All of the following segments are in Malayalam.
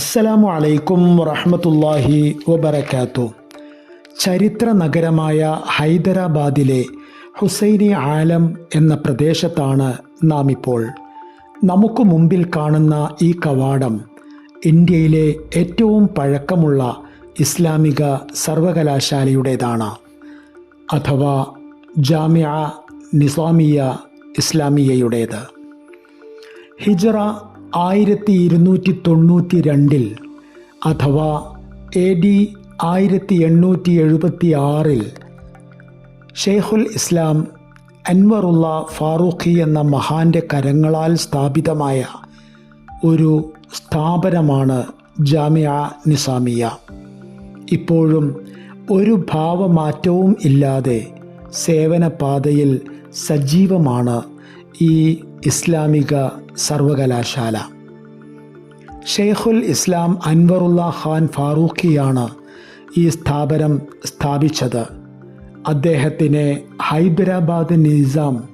അസ്സലാമു അലൈക്കും വറഹമത്തല്ലാഹി വബർക്കാത്തു ചരിത്ര നഗരമായ ഹൈദരാബാദിലെ ഹുസൈനി ആലം എന്ന പ്രദേശത്താണ് നാം ഇപ്പോൾ നമുക്ക് മുമ്പിൽ കാണുന്ന ഈ കവാടം ഇന്ത്യയിലെ ഏറ്റവും പഴക്കമുള്ള ഇസ്ലാമിക സർവകലാശാലയുടേതാണ്. അഥവാ ജാമ്യ നിസാമിയ ഇസ്ലാമിയയുടേത്. ഹിജറ ആയിരത്തി ഇരുന്നൂറ്റി തൊണ്ണൂറ്റി രണ്ടിൽ അഥവാ എ ഡി ആയിരത്തി എണ്ണൂറ്റി എഴുപത്തി ആറിൽ ഷെയ്ഖുൽ ഇസ്ലാം അൻവറുള്ള ഫാറൂഖി എന്ന മഹാന്റെ കരങ്ങളാൽ സ്ഥാപിതമായ ഒരു സ്ഥാപനമാണ് ജാമിയ നിസാമിയ. ഇപ്പോഴും ഒരു ഭാവമാറ്റവും ഇല്ലാതെ സേവനപാതയിൽ സജീവമാണ് ഈ ഇസ്ലാമിക സർവകലാശാല. ഷെയ്ഖുൽ ഇസ്ലാം അൻവറുള്ള ഖാൻ ഫാറൂഖിയാണ് ഈ സ്ഥാപനം സ്ഥാപിച്ചത്. അദ്ദേഹത്തിന് ഹൈദരാബാദ് നിസാം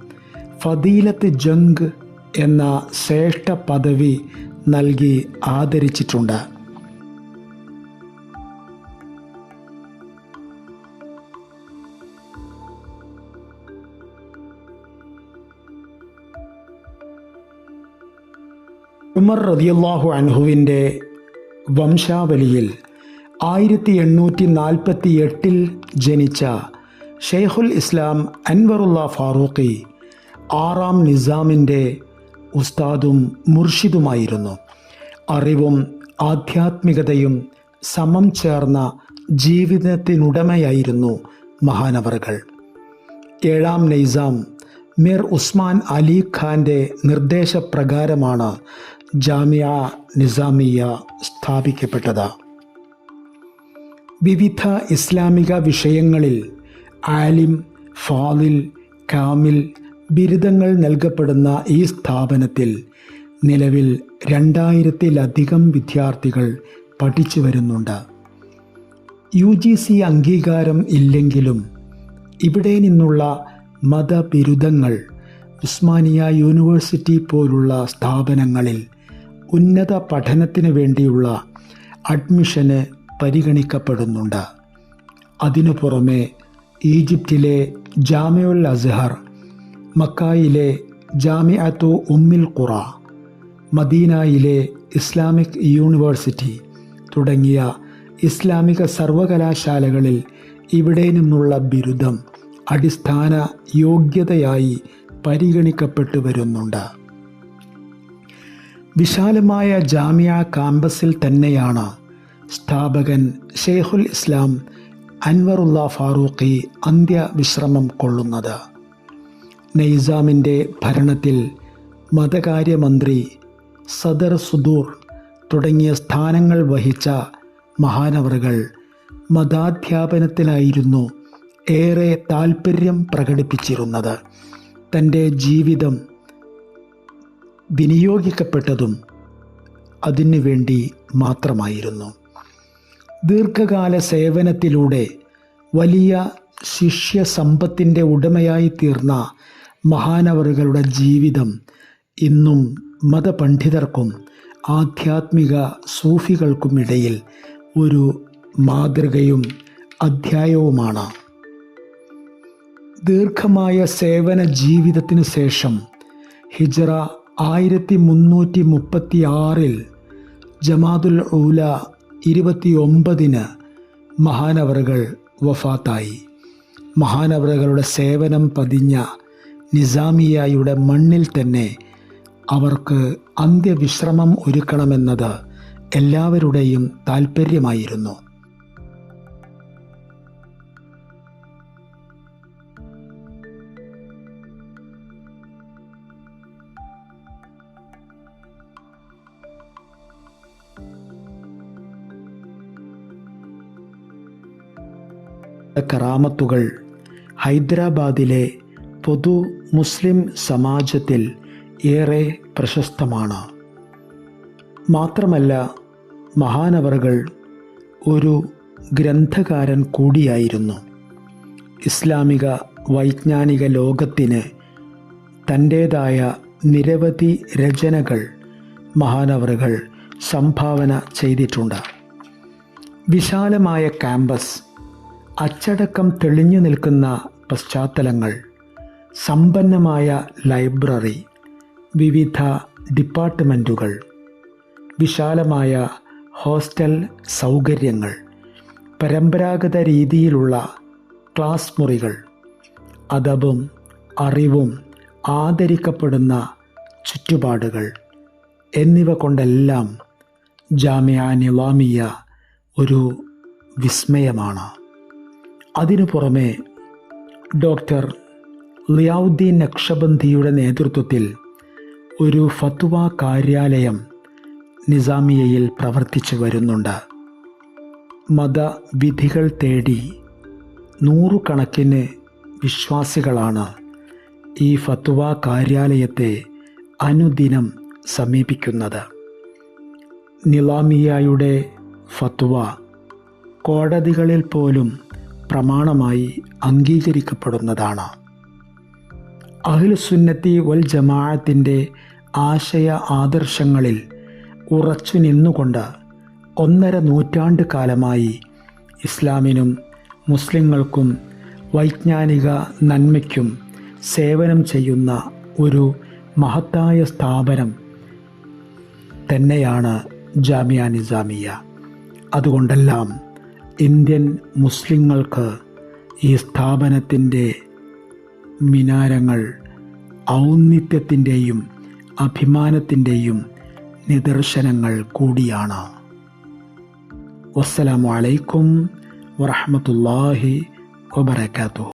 ഫദീലത്ത് ജംഗ് എന്ന ശ്രേഷ്ഠ പദവി നൽകി ആദരിച്ചിട്ടുണ്ട്. ഉമർ റതിയല്ലാഹു അൻഹുവിന്റെ വംശാവലിയിൽ ആയിരത്തി എണ്ണൂറ്റി നാൽപ്പത്തി എട്ടിൽ ജനിച്ച ഷെയ്ഖുൽ ഇസ്ലാം അൻവറുല്ല ഫാറൂഖി ആറാം നിസാമിന്റെ ഉസ്താദും മുർഷിദുമായിരുന്നു. അറിവും ആധ്യാത്മികതയും സമം ചേർന്ന ജീവിതത്തിനുടമയായിരുന്നു മഹാനവറുകൾ. ഏഴാം നൈസാം മിർ ഉസ്മാൻ അലി ഖാന്റെ നിർദ്ദേശപ്രകാരമാണ് ജാമിയ നിസാമിയ സ്ഥാപിക്കപ്പെട്ടത്. വിവിധ ഇസ്ലാമിക വിഷയങ്ങളിൽ ആലിം ഫാദിൽ കാമിൽ ബിരുദങ്ങൾ നൽകപ്പെടുന്ന ഈ സ്ഥാപനത്തിൽ നിലവിൽ രണ്ടായിരത്തിലധികം വിദ്യാർത്ഥികൾ പഠിച്ചു വരുന്നുണ്ട്. യു ജി സി അംഗീകാരം ഇല്ലെങ്കിലും ഇവിടെ നിന്നുള്ള മതബിരുദങ്ങൾ ഉസ്മാനിയ യൂണിവേഴ്സിറ്റി പോലുള്ള സ്ഥാപനങ്ങളിൽ ഉന്നത പഠനത്തിന് വേണ്ടിയുള്ള അഡ്മിഷന് പരിഗണിക്കപ്പെടുന്നുണ്ട്. അതിനു പുറമെ ഈജിപ്തിലെ ജാമിയുൽ അസ്ഹർ മക്കായിലെ ജാമിഅത്തു ഉമ്മിൽ ഖുറ മദീനയിലെ ഇസ്ലാമിക് യൂണിവേഴ്സിറ്റി തുടങ്ങിയ ഇസ്ലാമിക സർവകലാശാലകളിൽ ഇവിടെ നിന്നുള്ള ബിരുദം അടിസ്ഥാന യോഗ്യതയായി പരിഗണിക്കപ്പെട്ടു വരുന്നുണ്ട് വിശാലമായ ജാമിയ കാമ്പസിൽ തന്നെയാണ് സ്ഥാപകൻ ഷെയ്ഖുൽ ഇസ്ലാം അൻവറുല്ല ഫാറൂഖി അന്ത്യവിശ്രമം കൊള്ളുന്നത്. നൈസാമിന്റെ ഭരണത്തിൽ മതകാര്യമന്ത്രി സദർ സുദൂർ തുടങ്ങിയ സ്ഥാനങ്ങൾ വഹിച്ച മഹാനവറുകൾ മതാധ്യാപനത്തിലായിരുന്നു ഏറെ താൽപ്പര്യം പ്രകടിപ്പിച്ചിരുന്നത്. തന്റെ ജീവിതം വിനിയോഗിക്കപ്പെട്ടതും അതിനു വേണ്ടി മാത്രമായിരുന്നു. ദീർഘകാല സേവനത്തിലൂടെ വലിയ ശിഷ്യ ശിഷ്യസമ്പത്തിന്റെ ഉടമയായി തീർന്ന മഹാനവറുകളുടെ ജീവിതം ഇന്നും മതപണ്ഡിതർക്കും ആധ്യാത്മിക സൂഫികൾക്കുമിടയിൽ ഒരു മാതൃകയും അധ്യായവുമാണ്. ദീർഘമായ സേവന ജീവിതത്തിനു ശേഷം ഹിജറ ആയിരത്തി മുന്നൂറ്റി മുപ്പത്തി ആറിൽ ജമാതുൽ ഊല ഇരുപത്തി ഒമ്പതിന് മഹാനവറുകൾ വഫാത്തായി. മഹാനവറുകളുടെ സേവനം പതിഞ്ഞ നിസാമിയായുടെ മണ്ണിൽ തന്നെ അവർക്ക് അന്ത്യവിശ്രമം ഒരുക്കണമെന്നത് എല്ലാവരുടെയും താൽപ്പര്യമായിരുന്നു. കറാമത്തുകൾ ഹൈദരാബാദിലെ പൊതു മുസ്ലിം സമാജത്തിൽ ഏറെ പ്രശസ്തമാണ്. മാത്രമല്ല മഹാനവറുകൾ ഒരു ഗ്രന്ഥകാരൻ കൂടിയായിരുന്നു. ഇസ്ലാമിക വൈജ്ഞാനിക ലോകത്തിന് തന്റേതായ നിരവധി രചനകൾ മഹാനവറുകൾ സംഭാവന ചെയ്തിട്ടുണ്ട്. വിശാലമായ ക്യാമ്പസ് അച്ചടക്കം തെളിഞ്ഞു നിൽക്കുന്ന പശ്ചാത്തലങ്ങൾ. സമ്പന്നമായ ലൈബ്രറി. വിവിധ ഡിപ്പാർട്ട്മെന്റുകൾ വിശാലമായ ഹോസ്റ്റൽ സൗകര്യങ്ങൾ. പരമ്പരാഗത രീതിയിലുള്ള ക്ലാസ് മുറികൾ. അതവും അറിവും ആദരിക്കപ്പെടുന്ന ചുറ്റുപാടുകൾ. എന്നിവ കൊണ്ടെല്ലാം ജാമ്യ നിവാമിയ ഒരു വിസ്മയമാണ്. അതിനു പുറമെ ഡോക്ടർ ലിയാവുദ്ദീൻ നക്ഷബന്ധിയുടെ നേതൃത്വത്തിൽ ഒരു ഫത്വ കാര്യാലയം നിസാമിയയിൽ പ്രവർത്തിച്ചു വരുന്നുണ്ട്. മതവിധികൾ തേടി നൂറുകണക്കിന് വിശ്വാസികളാണ് ഈ ഫത്വ കാര്യാലയത്തെ അനുദിനം സമീപിക്കുന്നത്. നിലാമിയായുടെ ഫത്വ കോടതികളിൽ പോലും പ്രമാണമായി അംഗീകരിക്കപ്പെടുന്നതാണ്. അഹ്ലുസുന്നത്തി വൽ ജമാഅത്തിന്റെ ആശയ ആദർശങ്ങളിൽ ഉറച്ചു നിന്നുകൊണ്ട് ഒന്നര നൂറ്റാണ്ട് കാലമായി ഇസ്ലാമിനും മുസ്ലിങ്ങൾക്കും വൈജ്ഞാനിക നന്മയ്ക്കും സേവനം ചെയ്യുന്ന ഒരു മഹത്തായ സ്ഥാപനം തന്നെയാണ് ജാമിയ നിസാമിയ. അതുകൊണ്ടെല്ലാം ഇന്ത്യൻ മുസ്ലിങ്ങൾക്ക് ഈ സ്ഥാപനത്തിന്റെ മിനാരങ്ങൾ ഔന്നിത്യത്തിന്റെയും അഭിമാനത്തിന്റെയും നിദർശനങ്ങൾ കൂടിയാണ്. വസ്സലാമലൈക്കും വറഹമത്തല്ലാഹി വബർക്കാത്തു